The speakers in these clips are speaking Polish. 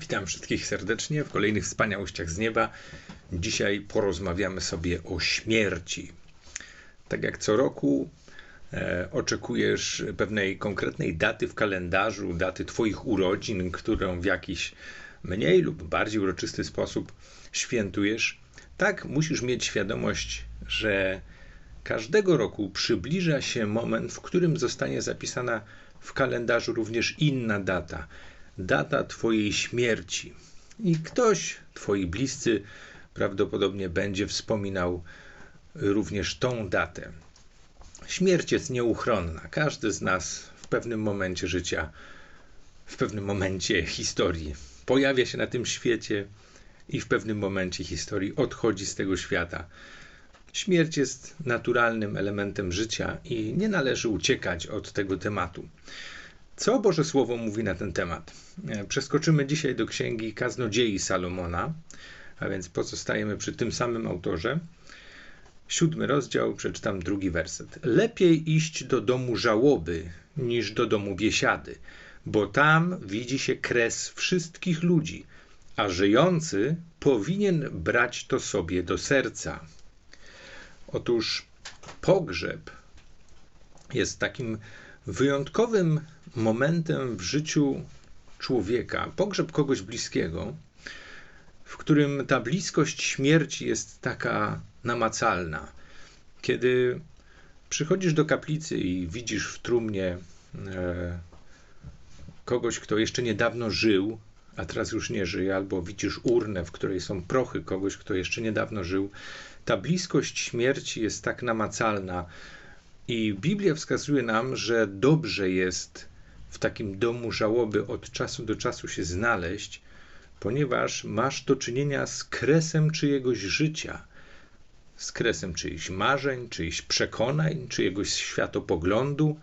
Witam wszystkich serdecznie w kolejnych wspaniałościach z nieba. Dzisiaj porozmawiamy sobie o śmierci. Tak jak co roku e, oczekujesz pewnej konkretnej daty w kalendarzu, daty Twoich urodzin, którą w jakiś mniej lub bardziej uroczysty sposób świętujesz, tak musisz mieć świadomość, że każdego roku przybliża się moment, w którym zostanie zapisana w kalendarzu również inna data data Twojej śmierci. I ktoś, Twoi bliscy, prawdopodobnie będzie wspominał również tą datę. Śmierć jest nieuchronna. Każdy z nas w pewnym momencie życia, w pewnym momencie historii pojawia się na tym świecie i w pewnym momencie historii odchodzi z tego świata. Śmierć jest naturalnym elementem życia i nie należy uciekać od tego tematu. Co Boże Słowo mówi na ten temat? E, przeskoczymy dzisiaj do księgi Kaznodziei Salomona, a więc pozostajemy przy tym samym autorze. Siódmy rozdział, przeczytam drugi werset. Lepiej iść do domu żałoby niż do domu biesiady, bo tam widzi się kres wszystkich ludzi, a żyjący powinien brać to sobie do serca. Otóż pogrzeb jest takim wyjątkowym momentem w życiu człowieka, pogrzeb kogoś bliskiego, w którym ta bliskość śmierci jest taka namacalna. Kiedy przychodzisz do kaplicy i widzisz w trumnie e, kogoś, kto jeszcze niedawno żył, a teraz już nie żyje, albo widzisz urnę, w której są prochy kogoś, kto jeszcze niedawno żył, ta bliskość śmierci jest tak namacalna. I Biblia wskazuje nam, że dobrze jest w takim domu żałoby od czasu do czasu się znaleźć, ponieważ masz do czynienia z kresem czyjegoś życia, z kresem czyichś marzeń, czyichś przekonań, czyjegoś światopoglądu.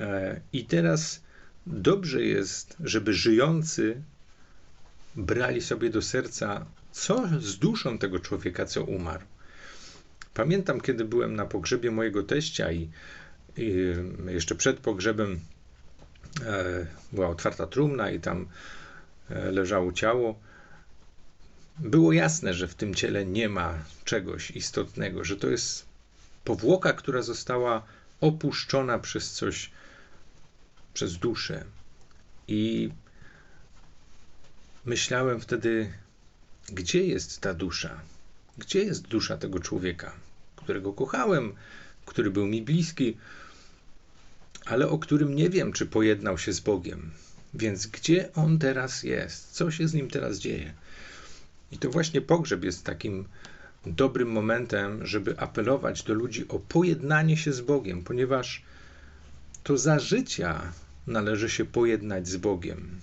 E, I teraz dobrze jest, żeby żyjący brali sobie do serca, co z duszą tego człowieka, co umarł. Pamiętam, kiedy byłem na pogrzebie mojego teścia i, i jeszcze przed pogrzebem była otwarta trumna i tam e, leżało ciało. Było jasne, że w tym ciele nie ma czegoś istotnego, że to jest powłoka, która została opuszczona przez coś, przez duszę. I myślałem wtedy, gdzie jest ta dusza? Gdzie jest dusza tego człowieka, którego kochałem, który był mi bliski? Ale o którym nie wiem, czy pojednał się z Bogiem. Więc gdzie on teraz jest? Co się z nim teraz dzieje? I to właśnie pogrzeb jest takim dobrym momentem, żeby apelować do ludzi o pojednanie się z Bogiem, ponieważ to za życia należy się pojednać z Bogiem.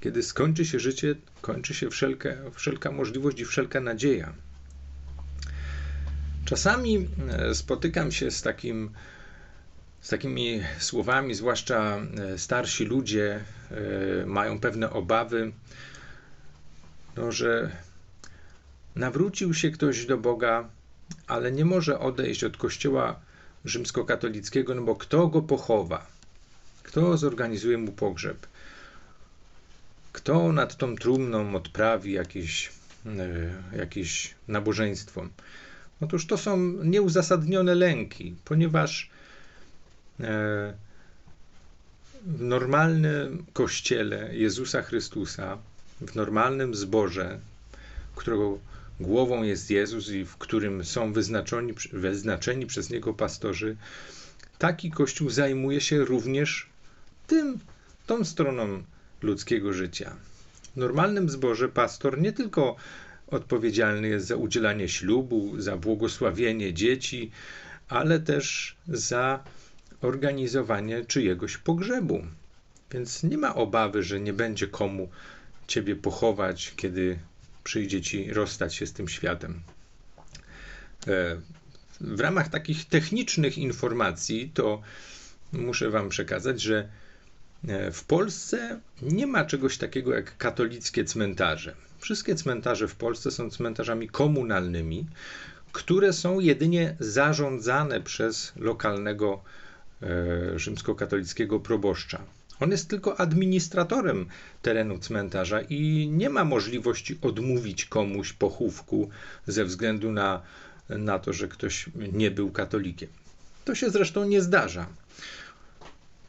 Kiedy skończy się życie, kończy się wszelka, wszelka możliwość i wszelka nadzieja. Czasami e, spotykam się z takim z takimi słowami, zwłaszcza e, starsi ludzie e, mają pewne obawy, no, że nawrócił się ktoś do Boga, ale nie może odejść od kościoła rzymskokatolickiego, no bo kto go pochowa? Kto zorganizuje mu pogrzeb? Kto nad tą trumną odprawi jakieś, e, jakieś nabożeństwo? Otóż to są nieuzasadnione lęki, ponieważ w normalnym kościele Jezusa Chrystusa, w normalnym zborze, którego głową jest Jezus i w którym są wyznaczeni, wyznaczeni przez Niego pastorzy, taki kościół zajmuje się również tym, tą stroną ludzkiego życia. W normalnym zborze pastor nie tylko odpowiedzialny jest za udzielanie ślubu, za błogosławienie dzieci, ale też za organizowanie czyjegoś pogrzebu. Więc nie ma obawy, że nie będzie komu ciebie pochować, kiedy przyjdzie ci rozstać się z tym światem. E, w ramach takich technicznych informacji, to muszę Wam przekazać, że e, w Polsce nie ma czegoś takiego jak katolickie cmentarze. Wszystkie cmentarze w Polsce są cmentarzami komunalnymi, które są jedynie zarządzane przez lokalnego rzymskokatolickiego proboszcza. On jest tylko administratorem terenu cmentarza i nie ma możliwości odmówić komuś pochówku ze względu na, na to, że ktoś nie był katolikiem. To się zresztą nie zdarza.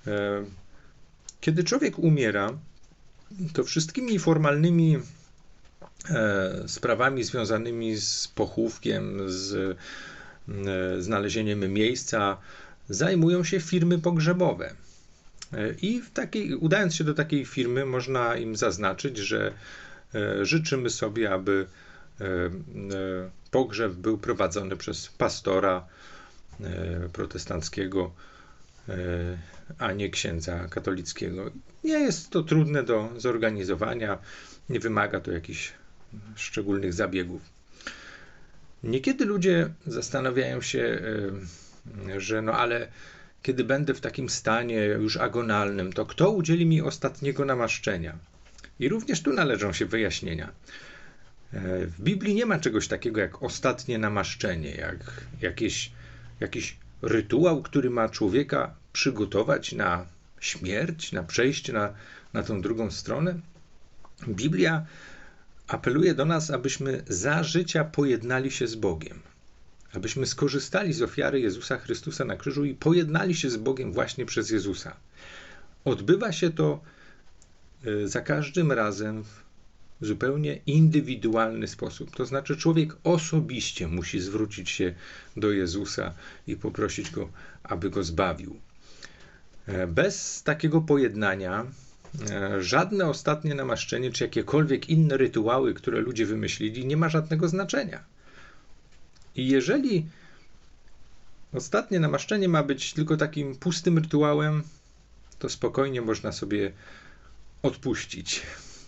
E, kiedy człowiek umiera, to wszystkimi formalnymi e, sprawami związanymi z pochówkiem, z e, znalezieniem miejsca, zajmują się firmy pogrzebowe. I w takiej, udając się do takiej firmy, można im zaznaczyć, że życzymy sobie, aby pogrzeb był prowadzony przez pastora protestanckiego E, a nie księdza katolickiego. Nie jest to trudne do zorganizowania, nie wymaga to jakichś szczególnych zabiegów. Niekiedy ludzie zastanawiają się, e, że no ale kiedy będę w takim stanie już agonalnym, to kto udzieli mi ostatniego namaszczenia? I również tu należą się wyjaśnienia. E, w Biblii nie ma czegoś takiego jak ostatnie namaszczenie, jak jakieś, jakiś rytuał, który ma człowieka przygotować na śmierć, na przejście na, na tą drugą stronę. Biblia apeluje do nas, abyśmy za życia pojednali się z Bogiem. Abyśmy skorzystali z ofiary Jezusa Chrystusa na krzyżu i pojednali się z Bogiem właśnie przez Jezusa. Odbywa się to e, za każdym razem w zupełnie indywidualny sposób. To znaczy, człowiek osobiście musi zwrócić się do Jezusa i poprosić go, aby go zbawił. E, bez takiego pojednania e, żadne ostatnie namaszczenie, czy jakiekolwiek inne rytuały, które ludzie wymyślili, nie ma żadnego znaczenia. I jeżeli ostatnie namaszczenie ma być tylko takim pustym rytuałem, to spokojnie można sobie odpuścić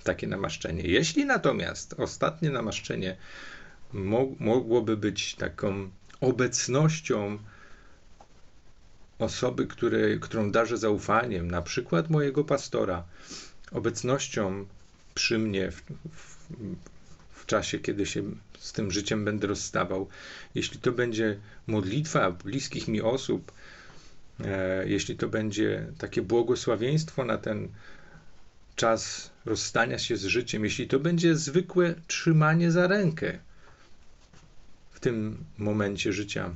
takie namaszczenie. Jeśli natomiast ostatnie namaszczenie mogłoby być taką obecnością osoby, które, którą darzę zaufaniem, na przykład mojego pastora, obecnością przy mnie w, w czasie, kiedy się z tym życiem będę rozstawał, jeśli to będzie modlitwa bliskich mi osób, e, jeśli to będzie takie błogosławieństwo na ten czas rozstania się z życiem, jeśli to będzie zwykłe trzymanie za rękę w tym momencie życia,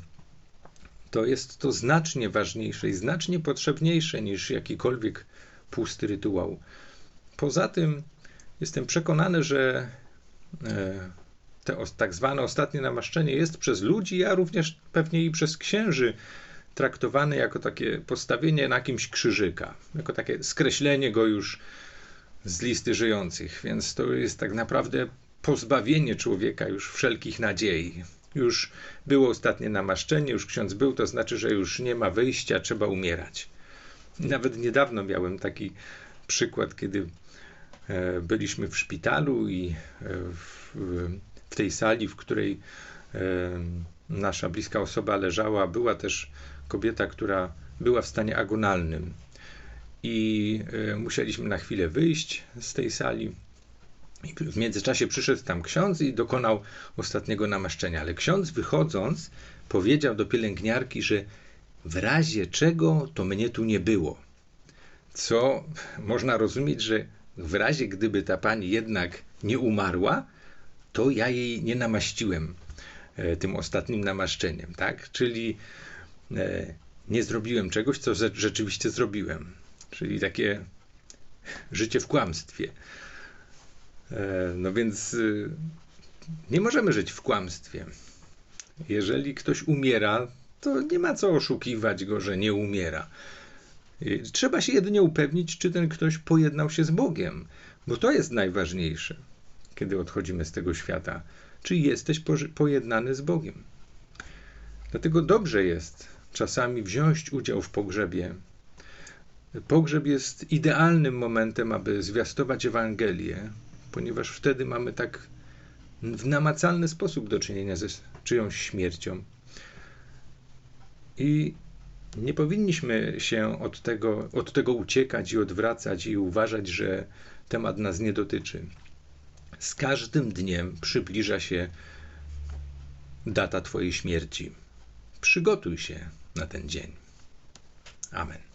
to jest to znacznie ważniejsze i znacznie potrzebniejsze niż jakikolwiek pusty rytuał. Poza tym jestem przekonany, że te tak zwane ostatnie namaszczenie jest przez ludzi, a również pewnie i przez księży traktowane jako takie postawienie na kimś krzyżyka, jako takie skreślenie go już z listy żyjących, więc to jest tak naprawdę pozbawienie człowieka już wszelkich nadziei. Już było ostatnie namaszczenie, już ksiądz był, to znaczy, że już nie ma wyjścia, trzeba umierać. Nawet niedawno miałem taki przykład, kiedy e, byliśmy w szpitalu i e, w, w tej sali, w której e, nasza bliska osoba leżała, była też kobieta, która była w stanie agonalnym. I musieliśmy na chwilę wyjść z tej sali w międzyczasie przyszedł tam ksiądz i dokonał ostatniego namaszczenia. Ale ksiądz wychodząc powiedział do pielęgniarki, że w razie czego to mnie tu nie było. Co można rozumieć, że w razie gdyby ta pani jednak nie umarła, to ja jej nie namaściłem e, tym ostatnim namaszczeniem, tak? Czyli e, nie zrobiłem czegoś, co rzeczywiście zrobiłem. Czyli takie życie w kłamstwie. E, no więc nie możemy żyć w kłamstwie. Jeżeli ktoś umiera, to nie ma co oszukiwać go, że nie umiera. Trzeba się jedynie upewnić, czy ten ktoś pojednał się z Bogiem, bo to jest najważniejsze, kiedy odchodzimy z tego świata. Czy jesteś pojednany z Bogiem? Dlatego dobrze jest czasami wziąć udział w pogrzebie. Pogrzeb jest idealnym momentem, aby zwiastować Ewangelię, ponieważ wtedy mamy tak w namacalny sposób do czynienia ze czyjąś śmiercią. I nie powinniśmy się od tego, od tego uciekać i odwracać i uważać, że temat nas nie dotyczy. Z każdym dniem przybliża się data Twojej śmierci. Przygotuj się na ten dzień. Amen.